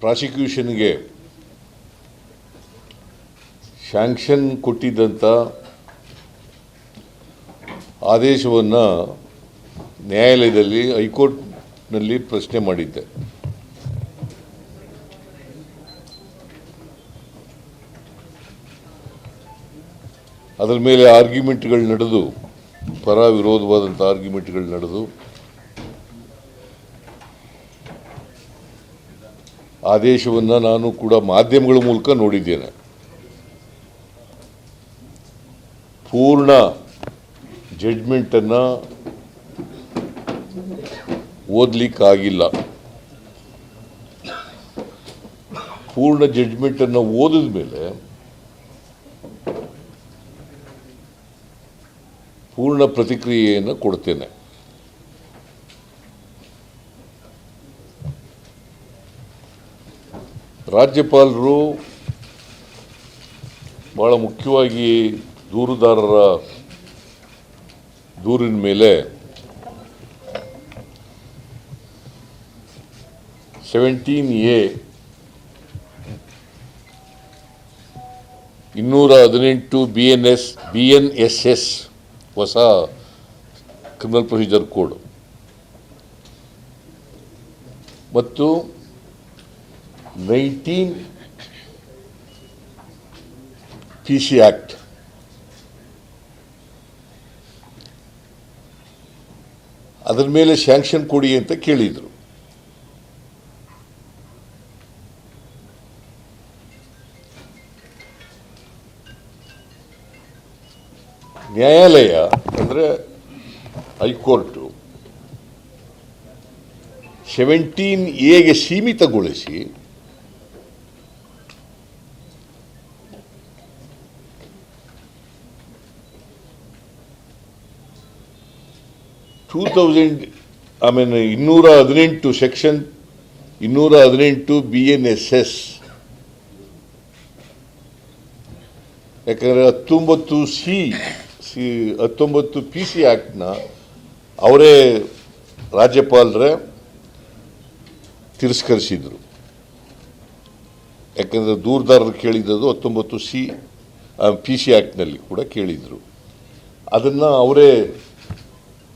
ಪ್ರಾಸಿಕ್ಯೂಷನ್ಗೆ sanction ಕೊಟ್ಟಿದ್ದಂಥ ಆದೇಶವನ್ನು ನ್ಯಾಯಾಲಯದಲ್ಲಿ ಹೈಕೋರ್ಟ್ನಲ್ಲಿ ಪ್ರಶ್ನೆ ಮಾಡಿದ್ದೆ. ಅದರ ಮೇಲೆ ಆರ್ಗ್ಯುಮೆಂಟ್ಗಳು ನಡೆದು, ಪರ ವಿರೋಧವಾದಂಥ ಆರ್ಗ್ಯುಮೆಂಟ್ಗಳು ನಡೆದು ಆದೇಶವನ್ನು ನಾನು ಕೂಡ ಮಾಧ್ಯಮಗಳ ಮೂಲಕ ನೋಡಿದ್ದೇನೆ. ಪೂರ್ಣ ಜಡ್ಮೆಂಟನ್ನು ಓದಲಿಕ್ಕಾಗಿಲ್ಲ. ಪೂರ್ಣ ಜಡ್ಮೆಂಟನ್ನು ಓದಿದ ಮೇಲೆ ಪೂರ್ಣ ಪ್ರತಿಕ್ರಿಯೆಯನ್ನು ಕೊಡ್ತೇನೆ. ರಾಜ್ಯಪಾಲರು ಭಾಳ ಮುಖ್ಯವಾಗಿ ದೂರುದಾರರ ದೂರಿನ ಮೇಲೆ ಸೆವೆಂಟೀನ್ ಎ ಇನ್ನೂರ ಹದಿನೆಂಟು B N S B N S S ಹೊಸ ಕ್ರಿಮಿನಲ್ ಪ್ರೊಸೀಜರ್ ಕೋಡ್ ಮತ್ತು ನೈನ್ಟೀನ್ PC ಸಿ ಆ್ಯಕ್ಟ್ ಅದರ ಮೇಲೆ ಸ್ಯಾಂಕ್ಷನ್ ಕೊಡಿ ಅಂತ ಕೇಳಿದರು. ನ್ಯಾಯಾಲಯ ಅಂದರೆ ಹೈಕೋರ್ಟು ಸೆವೆಂಟೀನ್ ಎಗೆ ಸೀಮಿತಗೊಳಿಸಿ ಟೂ ತೌಸಂಡ್ ಆಮೇಲೆ ಇನ್ನೂರ ಹದಿನೆಂಟು ಸೆಕ್ಷನ್ ಇನ್ನೂರ ಹದಿನೆಂಟು ಬಿ ಎನ್ ಎಸ್ ಎಸ್ ಯಾಕಂದರೆ ಹತ್ತೊಂಬತ್ತು ಸಿ ಸಿ ಹತ್ತೊಂಬತ್ತು ಪಿ ಸಿ ಆ್ಯಕ್ಟ್ನ ಅವರೇ ರಾಜ್ಯಪಾಲರೇ ತಿರಸ್ಕರಿಸಿದರು. ಯಾಕಂದರೆ ದೂರದಾರರು ಕೇಳಿದ್ದು ಹತ್ತೊಂಬತ್ತು ಸಿ ಪಿ ಸಿ ಆ್ಯಕ್ಟ್ನಲ್ಲಿ ಕೂಡ ಕೇಳಿದರು. ಅದನ್ನು ಅವರೇ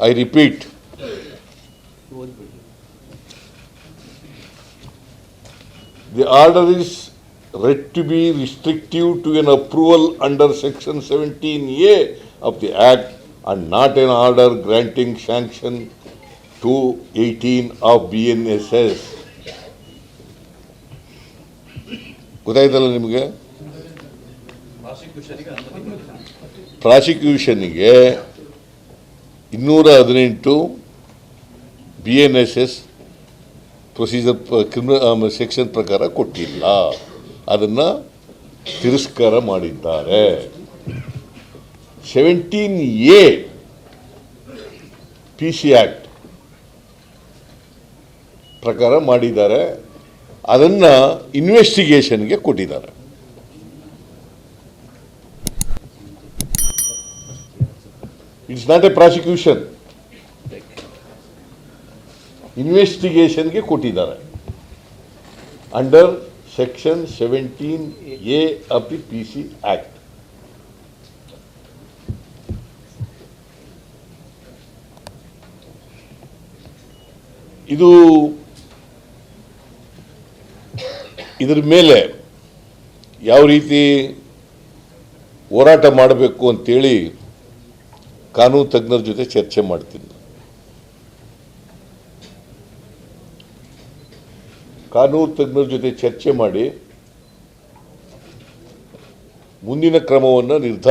I repeat The order is read to be restrictive to an approval under section 17A of the Act and not an order granting sanction to 18 of BNSS. ಗೊತ್ತಾಯ್ತಲ್ಲ ನಿಮಗೆ ಪ್ರಾಸಿಕ್ಯೂಷನ್ಗೆ ಇನ್ನೂರ ಹದಿನೆಂಟು B N S S procedure criminal section ಪ್ರಕಾರ ಕೊಟ್ಟಿಲ್ಲ. ಅದನ್ನು ತಿರಸ್ಕಾರ ಮಾಡಿದ್ದಾರೆ. Seventeen A P C act ಪ್ರಕಾರ ಮಾಡಿದ್ದಾರೆ. ಅದನ್ನು ಇನ್ವೆಸ್ಟಿಗೇಷನ್ಗೆ ಕೊಟ್ಟಿದ್ದಾರೆ. It's not a prosecution. ಇನ್ವೆಸ್ಟಿಗೇಷನ್ಗೆ ಕೊಟ್ಟಿದ್ದಾರೆ. Under section seventeen A of the P C act. ಇದು ಇದರ ಮೇಲೆ ಯಾವ ರೀತಿ ಹೋರಾಟ ಮಾಡಬೇಕು ಅಂತೇಳಿ ಕಾನೂನು ತಜ್ಞರ ಜೊತೆ ಚರ್ಚೆ ಮಾಡ್ತೀನಿ. ಕಾನೂನು ತಜ್ಞರ ಜೊತೆ ಚರ್ಚೆ ಮಾಡಿ ಮುಂದಿನ ಕ್ರಮವನ್ನು ನಿರ್ಧಾರ